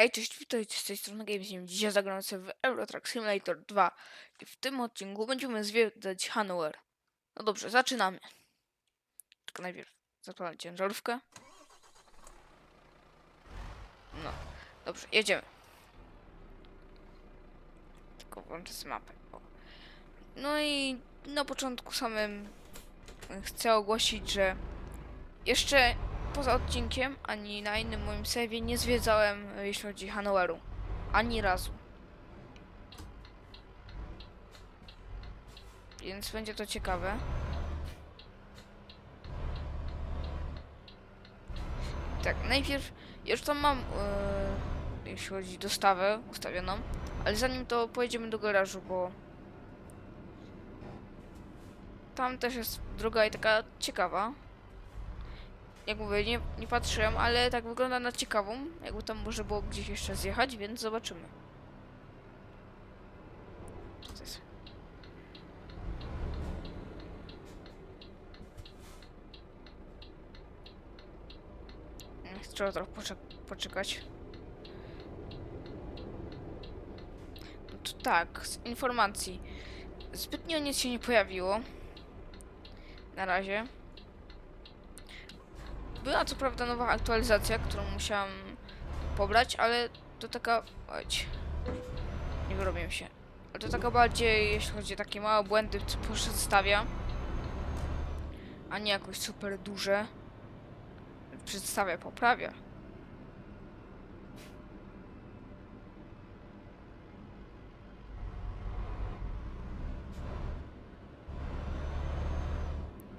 Hej, cześć, witajcie z tej strony GameSim. Dzisiaj zagramy sobie w Euro Truck Simulator 2 i w tym odcinku będziemy zwiedzać Hanover. No dobrze, zaczynamy. Tylko najpierw zakładam ciężarówkę. No, dobrze, jedziemy. Tylko włączę sobie mapę. O. No i na początku samym chcę ogłosić, że jeszcze poza odcinkiem, ani na innym moim serwie nie zwiedzałem, e, jeśli chodzi o Hanoweru. Ani razu. Więc będzie to ciekawe. Tak, najpierw już tam mam, e, jeśli chodzi dostawę ustawioną, ale zanim to pojedziemy do garażu, bo tam też jest droga i taka ciekawa jak mówię, nie, nie patrzyłem, ale tak wygląda na ciekawą. Jakby tam może było gdzieś jeszcze zjechać, więc zobaczymy. Co to jest? Mm, Trzeba trochę poczek poczekać. No to tak, z informacji. Zbytnio nic się nie pojawiło. Na razie. Była co prawda nowa aktualizacja, którą musiałam pobrać, ale to taka... Ojć. Nie wyrobię się. Ale to taka bardziej, jeśli chodzi o takie małe błędy, co przedstawia. A nie jakoś super duże. Przedstawia, poprawia.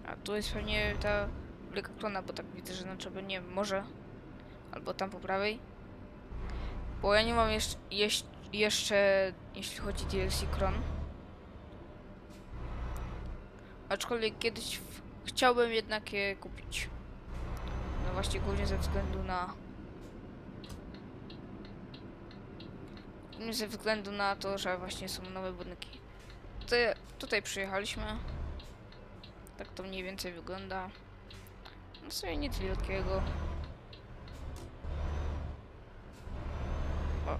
A tu jest pewnie ta Klona, bo tak widzę, że na czego nie może albo tam po prawej. Bo ja nie mam jeszcze, jeś, jeszcze jeśli chodzi DLC Kron. Aczkolwiek kiedyś w, chciałbym jednak je kupić. No właśnie głównie ze względu na... Ze względu na to, że właśnie są nowe budynki. Tutaj, tutaj przyjechaliśmy. Tak to mniej więcej wygląda. No sobie nic wielkiego. O.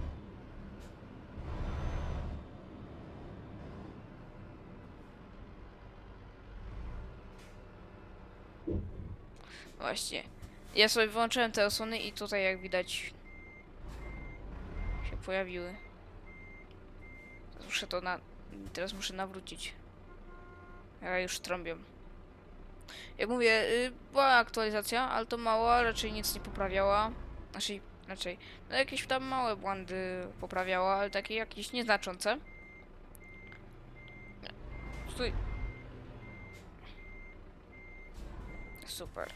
Właśnie. Ja sobie wyłączyłem te osłony i tutaj jak widać się pojawiły. Muszę to na... Teraz muszę nawrócić. Ja już trąbię. Jak mówię, y, była aktualizacja, ale to mała, raczej nic nie poprawiała. Znaczy, raczej, no jakieś tam małe błędy poprawiała, ale takie jakieś nieznaczące. Stój. Super.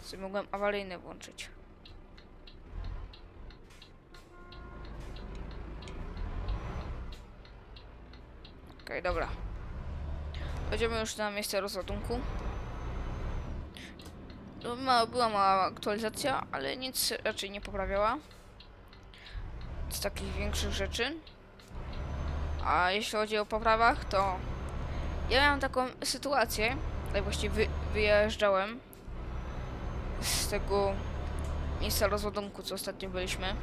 Sobie mogłem awaryjne włączyć. Okej, dobra. Będziemy już na miejsce rozładunku. No, ma, była mała aktualizacja, ale nic raczej nie poprawiała. Z takich większych rzeczy. A jeśli chodzi o poprawach, to ja miałem taką sytuację, jak właściwie wy, wyjeżdżałem z tego miejsca rozładunku, co ostatnio byliśmy.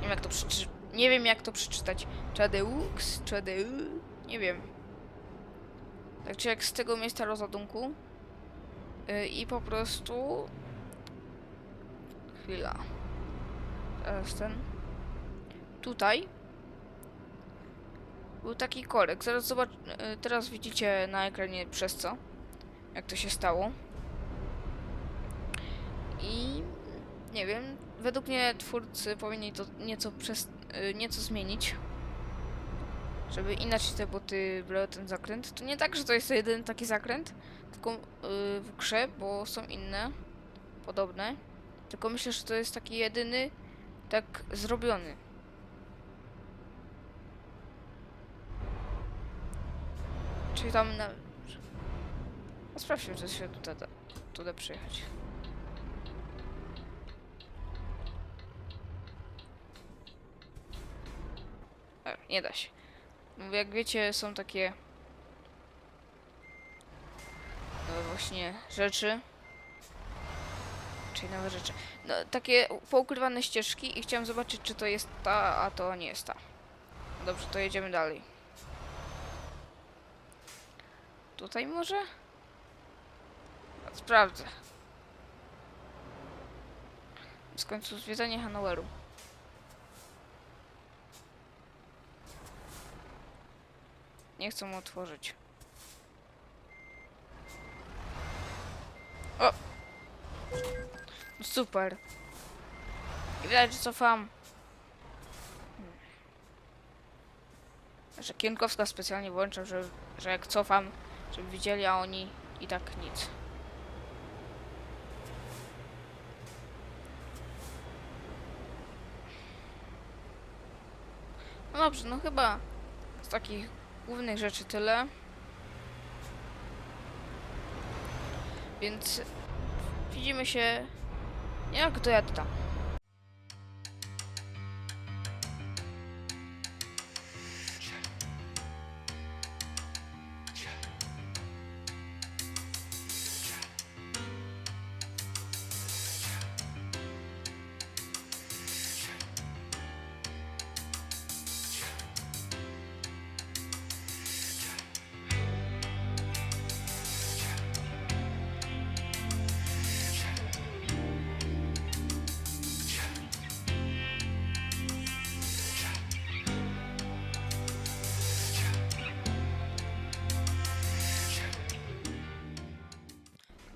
Nie wiem jak to przeczytać. Nie wiem jak to przeczytać. Chadeux? Chadeux? Nie wiem. Tak czy jak z tego miejsca rozładunku. Yy, I po prostu... Chwila. Teraz ten. Tutaj. Był taki korek. Zaraz zobacz... Yy, teraz widzicie na ekranie przez co. Jak to się stało. I... Nie wiem. Według mnie twórcy powinni to nieco przez... Yy, nieco zmienić żeby inaczej te boty brały ten zakręt. To nie tak, że to jest jeden taki zakręt, tylko yy, w grze, bo są inne, podobne. Tylko myślę, że to jest taki jedyny, tak zrobiony. Czyli tam na... No sprawdźmy, czy się tutaj tutaj przyjechać. Nie da się. Jak wiecie, są takie no właśnie rzeczy. raczej nowe rzeczy. No, takie poukrywane ścieżki i chciałem zobaczyć, czy to jest ta, a to nie jest ta. Dobrze, to jedziemy dalej. Tutaj może? Sprawdzę. W końcu zwiedzanie Hanoweru. Nie chcę mu otworzyć. O! Super. Widać, że cofam. Że Kienkowska specjalnie włączył, że, że jak cofam, żeby widzieli, a oni i tak nic. No dobrze, no chyba z takich głównych rzeczy tyle. Więc widzimy się jak dojadę tam.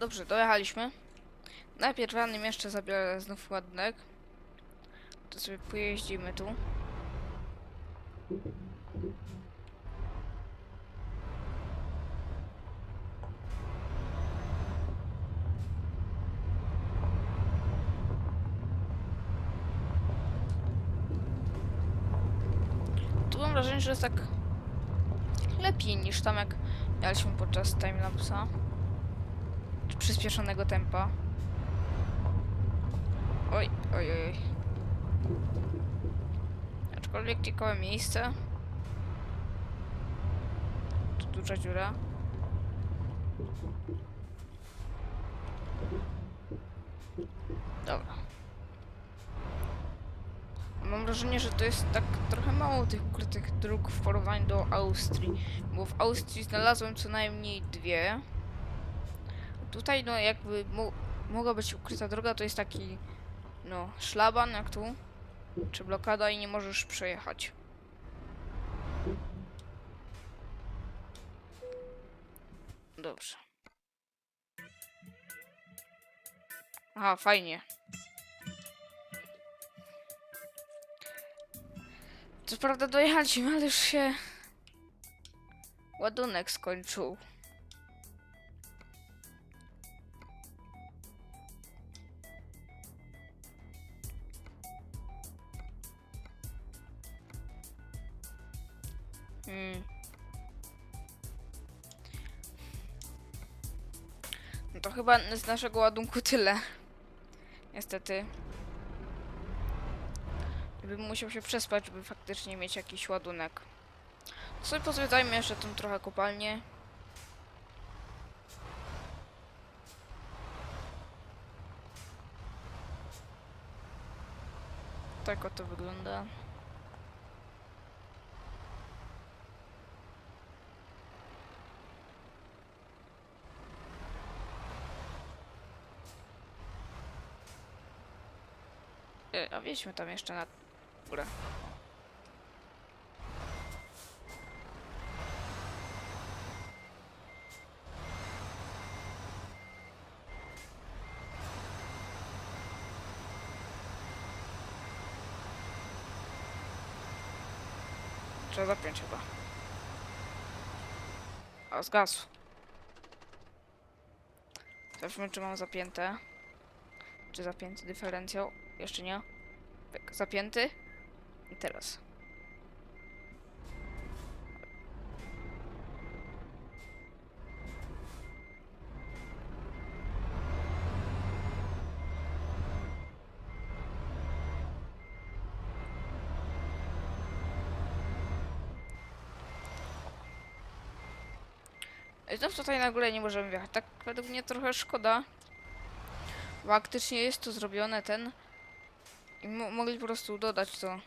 Dobrze, dojechaliśmy. Najpierw rannym jeszcze zabiorę znów ładunek. To sobie pojeździmy tu. Tu mam wrażenie, że jest tak lepiej niż tam jak jechaliśmy podczas timelapsa przyspieszonego tempa. Oj, oj, oj. Aczkolwiek ciekawe miejsce. Tu duża dziura. Dobra. Mam wrażenie, że to jest tak trochę mało tych ukrytych dróg w porównaniu do Austrii. Bo w Austrii znalazłem co najmniej dwie. Tutaj no jakby mo mogła być ukryta droga, to jest taki no szlaban jak tu, czy blokada i nie możesz przejechać. Dobrze. Aha, fajnie. Co prawda dojechaliśmy, ale już się ładunek skończył. To chyba z naszego ładunku tyle. Niestety. Bym musiał się przespać, żeby faktycznie mieć jakiś ładunek. To sobie pozwiedzajmy jeszcze tą trochę kopalnię. Tak oto wygląda. A wjedźmy tam jeszcze na górę. Trzeba zapiąć chyba. O, zgasł. Zobaczmy, czy mam zapięte. Czy zapięty dyferencjał? Jeszcze nie. Tak, zapięty. I teraz. Znów tutaj na górę nie możemy wjechać. Tak według mnie trochę szkoda. Faktycznie jest to zrobione, ten. I mo mogli po prostu dodać to.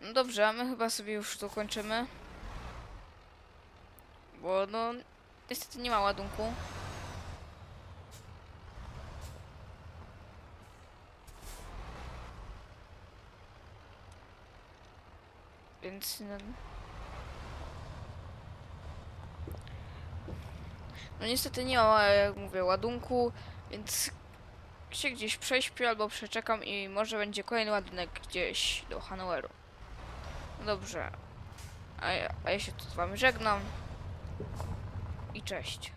No dobrze, a my chyba sobie już to kończymy. Bo no, niestety nie ma ładunku. Więc no, no niestety nie ma, jak mówię, ładunku, więc się gdzieś prześpię albo przeczekam i może będzie kolejny ładunek gdzieś do Hanoweru. No dobrze. A ja, a ja się tu z wami żegnam. I cześć.